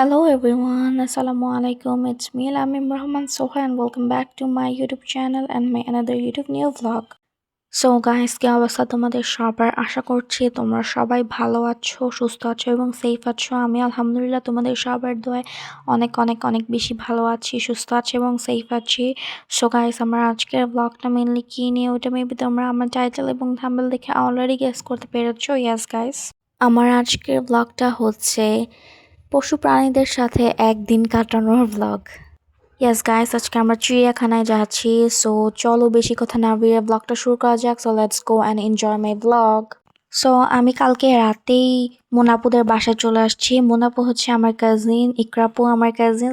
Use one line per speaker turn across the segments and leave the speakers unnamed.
Hello everyone, Assalamu alaikum. It's me, Lamim Rahman Soha, and welcome back to my YouTube channel and my another YouTube new vlog. So guys কি অবস্থা তোমাদের সবার? আশা করছি তোমরা সবাই ভালো আছো সুস্থ আছো এবং সেফ আছো। আমি আলহামদুলিল্লাহ তোমাদের সবার দোয়ায় অনেক অনেক অনেক বেশি ভালো আছি সুস্থ আছি এবং সেফ আছি। সো গাইস আমার আজকের ব্লগটা মেনলি কী নিয়ে ওটা মেবি তোমরা আমার টাইটেল এবং থাম্বেল দেখে অলরেডি গেস করতে পেরেছ। ইয়াস গাইস আমার আজকের ব্লগটা হচ্ছে পশু প্রাণীদের সাথে একদিন কাটানোর ব্লগ ইয়াস গাইস আজকে আমরা চিড়িয়াখানায় যাচ্ছি সো চলো বেশি কথা না বেরিয়ে ব্লগটা শুরু করা যাক so let's go and enjoy my vlog so আমি কালকে রাতেই মোনাপুদের বাসায় চলে আসছি। মোনাপু হচ্ছে আমার কাজিন ইকরাপু আমার কাজিন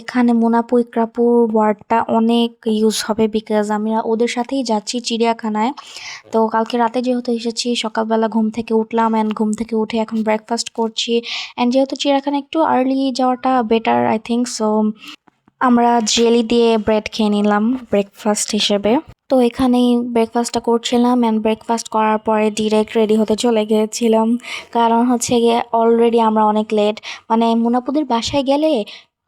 এখানে মোনাপু, ইকরাপুর ওয়ার্ডটা অনেক ইউজ হবে বিকজ আমি ওদের সাথেই যাচ্ছি চিড়িয়াখানায়। তো কালকে রাতে যেহেতু এসেছি, সকালবেলা ঘুম থেকে উঠলাম অ্যান্ড ঘুম থেকে উঠে এখন ব্রেকফাস্ট করছি। অ্যান্ড যেহেতু চিড়িয়াখানা একটু আর্লি যাওয়াটা বেটার আই থিঙ্ক সো আমরা জেলি দিয়ে ব্রেড খেয়ে নিলাম ব্রেকফাস্ট হিসেবে। তো এখানেই ব্রেকফাস্টটা করছিলাম অ্যান্ড ব্রেকফাস্ট করার পরে ডিরেক্ট রেডি হতে চলে গিয়েছিলাম। কারণ হচ্ছে গিয়ে অলরেডি আমরা অনেক লেট মানে মুনাপুদের বাসায় গেলে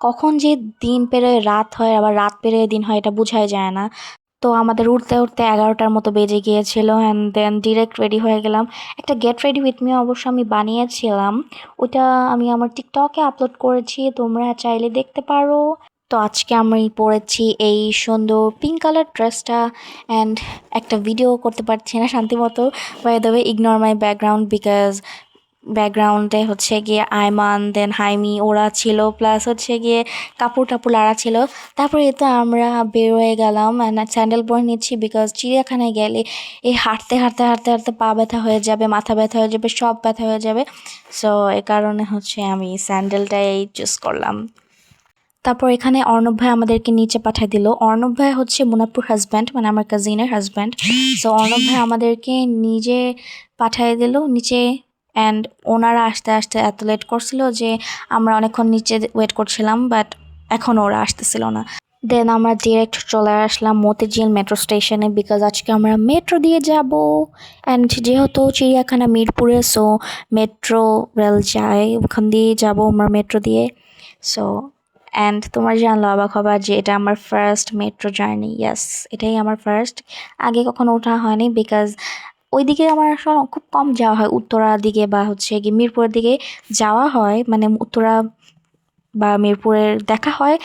কখন যে দিন পেরে রাত হয়, আবার রাত পেরে দিন হয় এটা বোঝাই যায় না। তো আমাদের উঠতে উঠতে এগারোটার মতো বেজে গিয়েছিল অ্যান্ড দেন ডিরেক্ট রেডি হয়ে গেলাম। একটা গেট রেডি উইথ মি অবশ্য আমি বানিয়েছিলাম। ওইটা আমি আমার টিকটকে আপলোড করেছি। তোমরা চাইলে দেখতে পারো। তো আজকে আমি পরেছি এই সুন্দর পিঙ্ক কালার ড্রেসটা অ্যান্ড একটা ভিডিও করতে পারছি না শান্তি মতো। By the way ignore my background because ব্যাকগ্রাউন্ডে হচ্ছে গিয়ে আয়মান দেন হাইমি, ওরা ছিল প্লাস হচ্ছে গিয়ে কাপড় টাপড় লাড়া ছিল। তারপরে তো আমরা বের হয়ে গেলাম স্যান্ডেল পরে নিচ্ছি বিকজ চিড়িয়াখানায় গেলে এই হাঁটতে হাঁটতে হাঁটতে হাঁটতে পা ব্যথা হয়ে যাবে, মাথা ব্যথা হয়ে যাবে, সব ব্যথা হয়ে যাবে। সো এ কারণে হচ্ছে আমি স্যান্ডেলটাই চুজ করলাম। তারপর এখানে অর্ণব ভাই আমাদেরকে নিচে পাঠিয়ে দিল। অর্ণব ভাই হচ্ছে মুনাপুর হাজব্যান্ড মানে আমার কাজিনের হাজব্যান্ড সো অর্ণব ভাই আমাদেরকে নিজে পাঠিয়ে দিল, নিচে অ্যান্ড ওনারা আসতে আসতে এত লেট করছিল যে আমরা অনেকক্ষণ নিচে ওয়েট করছিলাম বাট এখন ওরা আসতেছিল না। দেন আমরা ডিরেক্ট চলে আসলাম মতিঝিল মেট্রো স্টেশনে বিকজ আজকে আমরা মেট্রো দিয়ে যাব। অ্যান্ড যেহেতু চিড়িয়াখানা, মিরপুরে সো মেট্রো রেল যায়, ওখান দিয়ে যাব আমরা মেট্রো দিয়ে। সো অ্যান্ড তোমার জানলো অবাক হবা যে এটা আমার ফার্স্ট মেট্রো জার্নি ইয়াস এটাই আমার ফার্স্ট আগে কখনো ওঠা হয়নি বিকজ ওইদিকে আমার আসলে খুব কম যাওয়া হয়। উত্তরা দিকে বা হচ্ছে কি মিরপুরের দিকে যাওয়া হয়। মানে উত্তরা বা মিরপুরের দেখা হয়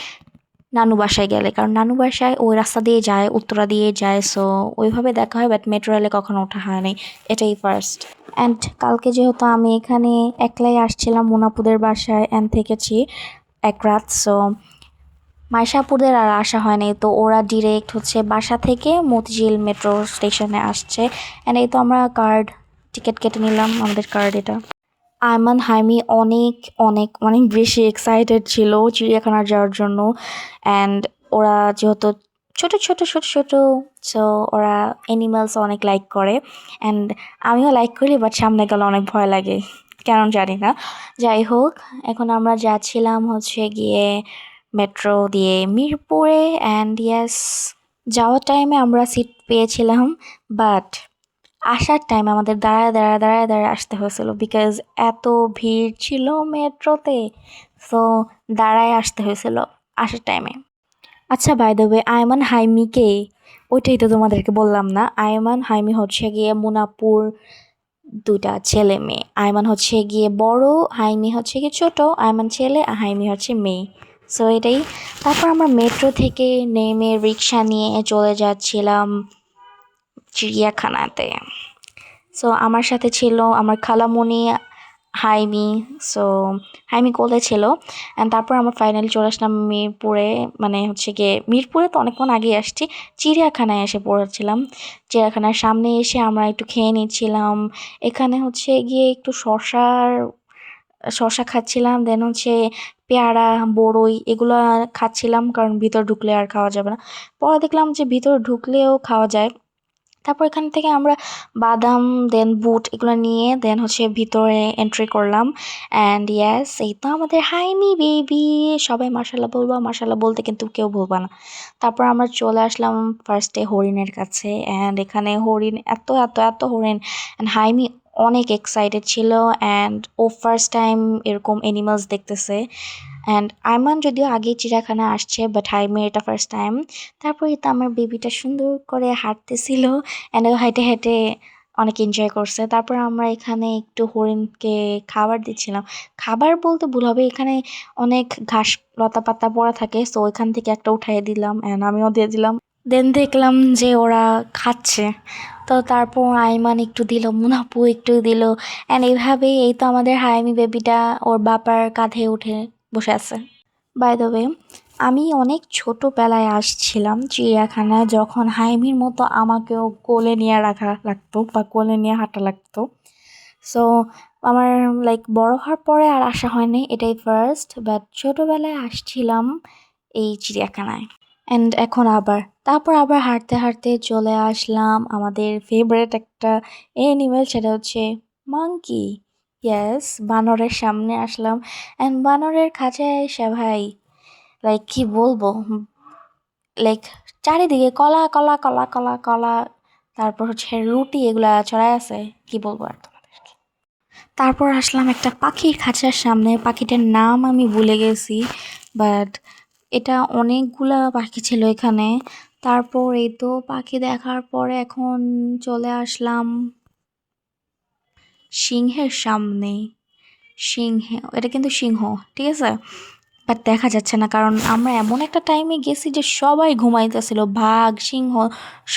নানু বাসায় গেলে। কারণ নানু বাসায় ওই রাস্তা দিয়ে যায়, উত্তরা দিয়ে যায় সো ওইভাবে দেখা হয় বাট মেট্রো রেলে কখনো ওঠা হয়নি। এটাই ফার্স্ট অ্যান্ড কালকে যেহেতু আমি এখানে একলাই আসছিলাম মোনাপুদের বাসায় অ্যান্ড থেকেছি এক রাত সো মাইশাপুরদের আর আসা হয়নি। তো ওরা ডিরেক্ট হচ্ছে বাসা থেকে মতিঝিল মেট্রো স্টেশনে আসছে। অ্যান্ড এই তো আমরা কার্ড টিকিট কেটে নিলাম আমাদের কার্ড এটা। আয়মান, হাইমি অনেক অনেক অনেক বেশি এক্সাইটেড ছিল চিড়িয়াখানার যাওয়ার জন্য। অ্যান্ড ওরা যেহেতু ছোট ছোট ছোট ছোট সো ওরা অ্যানিমালস অনেক লাইক করে। অ্যান্ড আমিও লাইক করি বাট সামনে গেলে অনেক ভয় লাগে। কেন জানি না। যাই হোক, এখন আমরা যাচ্ছিলাম হচ্ছে গিয়ে মেট্রো দিয়ে মিরপুরে অ্যান্ড ইয়াস যাওয়ার টাইমে আমরা সিট পেয়েছিলাম বাট আসার টাইম আমাদের দাঁড়ায় দাঁড়ায় দাঁড়ায় দাঁড়ায় আসতে হয়েছিল বিকজ এত ভিড় ছিল মেট্রোতে সো দাঁড়ায় আসতে হয়েছিল আসার টাইমে আচ্ছা বাই ওয়ে আয়মান হাইমিকে, ওইটাই তো তোমাদেরকে বললাম না, আয়মান হাইমি হচ্ছে গিয়ে মুনাপুর দুটা ছেলে মেয়ে। আয়মান হচ্ছে গিয়ে বড়, হাইমি হচ্ছে গিয়ে ছোট, আয়মান ছেলে আর হাইমি হচ্ছে মেয়ে। সো এটাই। তারপর আমরা মেট্রো থেকে নেমে রিক্সা নিয়ে চলে যাচ্ছিলাম চিড়িয়াখানাতে। সো আমার সাথে ছিল আমার খালামণি হাইমি সো হাইমি কোলে ছিল। অ্যান্ড তারপর আমরা ফাইনালি চলে আসলাম মিরপুরে মানে হচ্ছে গিয়ে মিরপুরে তো অনেকক্ষণ আগে আসছি, চিড়িয়াখানায় এসে পড়েছিলাম। চিড়িয়াখানার সামনে এসে আমরা একটু খেয়ে নিচ্ছিলাম। এখানে হচ্ছে গিয়ে একটু শশার শশা খাচ্ছিলাম দেন হচ্ছে পেয়ারা, বড়ই এগুলো খাচ্ছিলাম, কারণ ভিতর ঢুকলে আর খাওয়া যাবে না। পরে দেখলাম যে ভিতর ঢুকলেও খাওয়া যায়। তারপর এখান থেকে আমরা বাদাম দেন বুট এগুলো নিয়ে দেন হচ্ছে ভিতরে এন্ট্রি করলাম। অ্যান্ড ইয়াস এই তো আমাদের হাইমি বেবি সবাই মার্শাল্লাহ বলবা মার্শাল্লাহ বলতে কিন্তু কেউ বলবা না। তারপর আমরা চলে আসলাম ফার্স্টে হরিণের কাছে। অ্যান্ড এখানে হরিণ, এত এত এত হরিণ। অ্যান্ড হাইমি অনেক এক্সাইটেড ছিল। অ্যান্ড ও ফার্স্ট টাইম এরকম অ্যানিমালস দেখতেছে। অ্যান্ড আইমান যদিও আগে চিড়িয়াখানা আসছে বাট হাইমে এটা ফার্স্ট টাইম তারপরে তো আমার বেবিটা সুন্দর করে হাঁটতেছিল অ্যান্ড হেঁটে হেঁটে অনেক এনজয় করছে। তারপর আমরা এখানে একটু হরিণকে খাবার দিচ্ছিলাম। খাবার বলতে ভুল হবে, এখানে অনেক ঘাস, লতা পাতা পড়া থাকে সো ওইখান থেকে একটা উঠাই দিলাম অ্যান্ড আমিও দিয়ে দিলাম। দেন দেখলাম যে ওরা খাচ্ছে। তো তারপর আইমান একটু দিল, মুনাপু একটু দিল অ্যান্ড এইভাবেই এই তো আমাদের হাইমি বেবিটা ওর বাপার কাঁধে উঠে বসে আছে। বাই দ্য ওয়ে আমি অনেক ছোটোবেলায় আসছিলাম চিড়িয়াখানায় যখন হাইমির মতো আমাকেও কোলে নিয়ে রাখা লাগতো বা কোলে নিয়ে হাঁটা লাগতো। সো আমার লাইক বড় হওয়ার পরে আর আসা হয়নি, এটাই ফার্স্ট বাট ছোটোবেলায় আসছিলাম এই চিড়িয়াখানায়। অ্যান্ড এখন আবার, তারপর আবার হাঁটতে হাঁটতে চলে আসলাম। আমাদের ফেভারেট একটা এনিমেল সেটা হচ্ছে মাংকি ইয়েস বানরের সামনে আসলাম অ্যান্ড বানরের খাঁচায় এসে ভাই লাইক কি বলব? লাইক চারিদিকে কলা কলা কলা কলা কলা, তারপর হচ্ছে রুটি এগুলা ছড়ায় আছে, কি বলব আর তোমাদেরকে? তারপর আসলাম একটা পাখির খাঁচার সামনে, পাখিটার নাম আমি ভুলে গেছি বাট এটা অনেকগুলা পাখি ছিল এখানে, তারপর এই তো পাখি দেখার পরে এখন চলে আসলাম সিংহের সামনে। সিংহ, এটা কিন্তু সিংহ, ঠিক আছে? বাট দেখা যাচ্ছে না, কারণ আমরা এমন একটা টাইমে গেছি যে সবাই ঘুমাইতেছিল বাঘ সিংহ,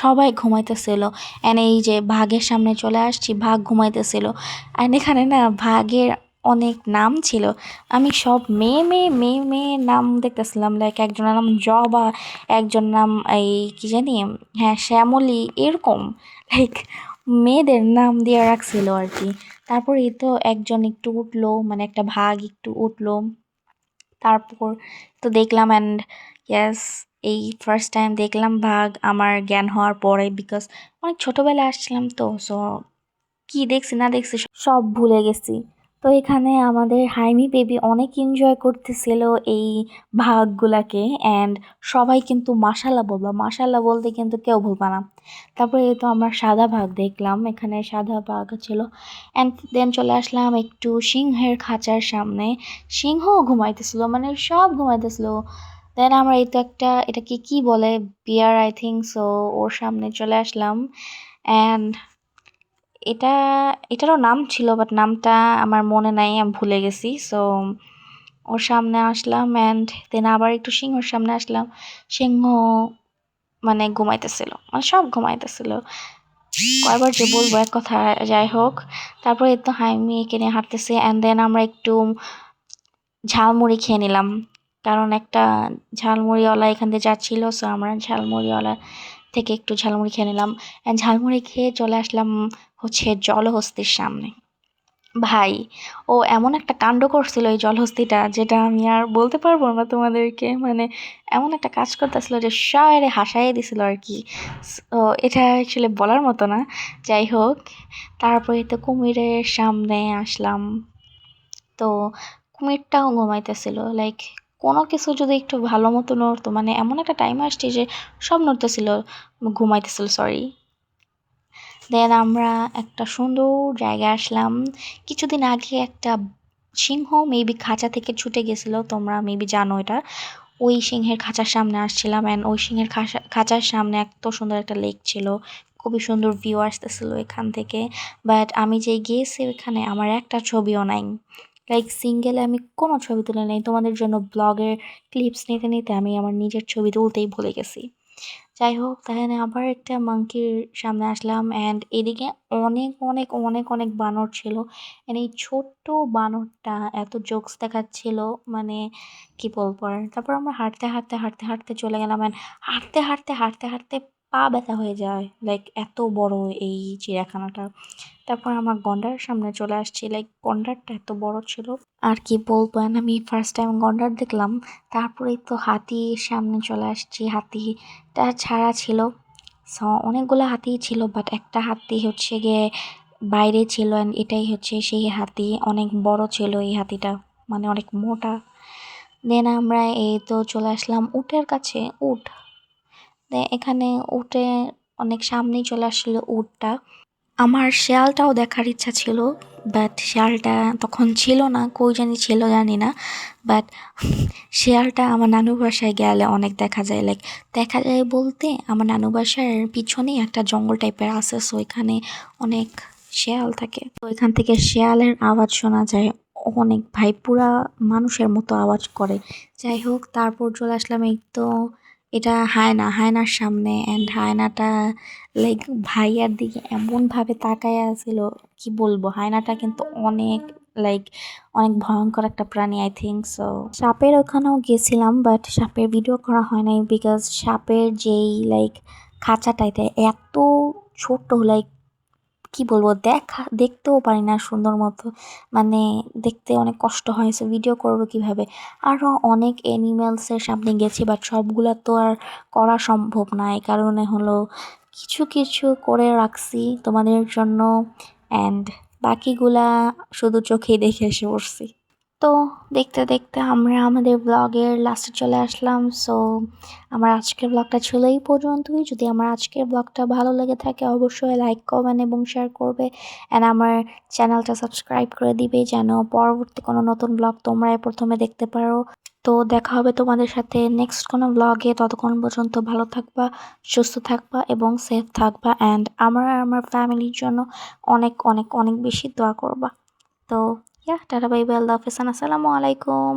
সবাই ঘুমাইতেছিল। অ্যান্ড এই যে বাঘের সামনে চলে আসছি বাঘ ঘুমাইতেছিল। অ্যান্ড এখানে না বাঘের অনেক নাম ছিল। আমি সব মেয়ে মেয়ে মেয়ে মেয়ে নাম দেখতেছিলাম লাইক একজনের নাম জবা একজন নাম এই কি জানি হ্যাঁ শ্যামলী, এরকম। লাইক মেয়েদের নাম দিয়ে রাখছিল আর কি। তারপর এই তো একজন একটু উঠল মানে একটা ভাগ একটু উঠল। তারপর তো দেখলাম অ্যান্ড ইয়াস এই ফার্স্ট টাইম দেখলাম ভাগ আমার জ্ঞান হওয়ার পরে বিকজ অনেক ছোটোবেলায় আসছিলাম তো সো কী দেখছি না দেখছি সব ভুলে গেছি। তো এখানে আমাদের হাইমি বেবি অনেক এনজয় করতেছিল এই ভাগগুলাকে অ্যান্ড সবাই কিন্তু মাসাল্লাহ বলবা মাসাল্লাহ বলতে কিন্তু কেউ ভুলবা না। তারপরে তো আমরা সাদা ভাগ দেখলাম, এখানে সাদা ভাগ ছিল অ্যান্ড দেন চলে আসলাম একটু সিংহের খাঁচার সামনে। সিংহ ঘুমাইতেছিল মানে সব ঘুমাইতেছিল। দেন আমরা এই তো একটা, এটাকে কি বলে? বিয়ার আই থিঙ্ক সো ওর সামনে চলে আসলাম। অ্যান্ড এটা, এটারও নাম ছিল বাট নামটা আমার মনে নাই, আমি ভুলে গেছি। সো ওর সামনে আসলাম অ্যান্ড দেন আবার একটু সিংহর সামনে আসলাম। সিংহ মানে ঘুমাইতেছিল মানে সব ঘুমাইতেছিল। কয়বার যে বলব এক কথা, যাই হোক। তারপরে তো হাইমি একে নিয়ে হাঁটতেছে অ্যান্ড দেন আমরা একটু ঝালমুড়ি খেয়ে নিলাম। কারণ একটা ঝালমুড়িওয়ালা এখান দিয়ে যাচ্ছিল সো আমরা ঝালমুড়িওয়ালা থেকে একটু ঝালমুড়ি খেয়ে নিলাম। ঝালমুড়ি খেয়ে চলে আসলাম হচ্ছে জলহস্তির সামনে। ভাই, ও এমন একটা কাণ্ড করছিল এই জলহস্তিটা যেটা আমি আর বলতে পারব না তোমাদেরকে। মানে এমন একটা কাজ করতেছিল যে সবাই হাসাইয়ে দিছিল আর কি। এটা অ্যাকচুয়ালি বলার মতো না। যাই হোক, তারপরে তো কুমিরের সামনে আসলাম। তো কুমিরটাও ঘুমাইতেছিল লাইক কোনো কিছু যদি একটু ভালো মতো নড়তো মানে এমন একটা টাইম আসছে যে সব নড়তেছিল, ঘুমাইতেছিল সরি দেন আমরা একটা সুন্দর জায়গায় আসলাম। কিছুদিন আগে একটা সিংহ মেবি খাঁচা থেকে ছুটে গেছিল, তোমরা মেবি জানো এটা। ওই সিংহের খাঁচার সামনে আসছিলাম অ্যান্ড ওই সিংহের খাঁচা, খাঁচার সামনে এত সুন্দর একটা লেক ছিল। খুবই সুন্দর ভিউ আসতেছিলো এখান থেকে। বাট আমি যে গিয়েছি ওইখানে আমার একটা ছবিও নাই। লাইক সিঙ্গেলে আমি কোনো ছবি তুলে নেই। তোমাদের জন্য ব্লগের ক্লিপস নিতে নিতে আমি আমার নিজের ছবি তুলতেই ভুলে গেছি। যাই হোক, তাহলে আবার একটা মাংকির সামনে আসলাম অ্যান্ড এদিকে অনেক অনেক অনেক অনেক বানর ছিল। অ্যান্ড এই ছোট্ট বানরটা এত জোকস দেখাচ্ছিল মানে কি বলব আর? তারপর আমরা হাঁটতে হাঁটতে হাঁটতে হাঁটতে চলে গেলাম অ্যান্ড হাঁটতে হাঁটতে হাঁটতে হাঁটতে পা ব্যথা হয়ে যায় লাইক এত বড় এই চিড়িয়াখানাটা। তারপর আমার গন্ডার সামনে চলে আসছি লাইক গন্ডারটা এত বড় ছিল। আর কি বলব আমি ফার্স্ট টাইম গন্ডার দেখলাম, তারপরেই তো হাতির সামনে চলে আসছি, হাতিটা ছাড়া ছিল। অনেকগুলো হাতি ছিল বাট একটা হাতি হচ্ছে গিয়ে বাইরে ছিল অ্যান্ড এটাই হচ্ছে সেই হাতি। অনেক বড় ছিল এই হাতিটা মানে অনেক মোটা। দেন আমরা এই তো চলে আসলাম উটের কাছে, উট। এখানে উঠে অনেক সামনেই চলে আসছিল উটটা। আমার শেয়ালটাও দেখার ইচ্ছা ছিল বাট শেয়ালটা তখন ছিল না, কই জানি ছিল জানি না বাট শেয়ালটা আমার নানু বাসায় গেলে অনেক দেখা যায়। লাইক দেখা যায় বলতে আমার নানু বাসার পিছনেই একটা জঙ্গল টাইপের আছে সো এখানে অনেক শেয়াল থাকে। তো এখান থেকে শেয়ালের আওয়াজ শোনা যায়, অনেক ভাই পুরা মানুষের মতো আওয়াজ করে। যাই হোক, তারপর চলে আসলাম তো এটা হায়না, হায়নার সামনে অ্যান্ড হায়নাটা লাইক ভাইয়ার দিকে এমনভাবে তাকায় আছিল, কি বলব? হায়নাটা কিন্তু অনেক লাইক অনেক ভয়ঙ্কর একটা প্রাণী আই থিঙ্ক সো সাপের ওখানেও গেছিলাম বাট সাপের ভিডিও করা হয় নাই বিকজ সাপের যেই লাইক খাঁচাটা এটা এত ছোট্ট লাইক কি বলব, দেখা, দেখতেও পারি না সুন্দর মতো। মানে দেখতে অনেক কষ্ট হয় সো ভিডিও করব কীভাবে? আরও অনেক অ্যানিমেলসের সামনে গেছি বাট সবগুলো তো আর করা সম্ভব না। এই কারণে হলো কিছু কিছু করে রাখছি তোমাদের জন্য অ্যান্ড বাকিগুলা শুধু চোখেই দেখে এসে পড়ছি। তো দেখতে দেখতে আমরা আমাদের ব্লগের লাস্টে চলে আসলাম। সো আমার আজকের ব্লগটা ছিল এই পর্যন্তই। যদি আমার আজকের ব্লগটা ভালো লেগে থাকে, অবশ্যই লাইক কমেন্ট এবং শেয়ার করবে। অ্যান্ড আমার চ্যানেলটা সাবস্ক্রাইব করে দিবে, যেন পরবর্তী কোনো নতুন ব্লগ তোমরাই প্রথমে দেখতে পারো। তো দেখা হবে তোমাদের সাথে নেক্সট কোনো ব্লগে ততক্ষণ পর্যন্ত ভালো থাকবা, সুস্থ থাকবা এবং সেফ থাকবা। অ্যান্ড আমার আর আমার ফ্যামিলির জন্য অনেক অনেক অনেক বেশি দোয়া করবা। তো ইয়া টাটা বাই বাই আল্লাহ হাফেজ আসসালামু আলাইকুম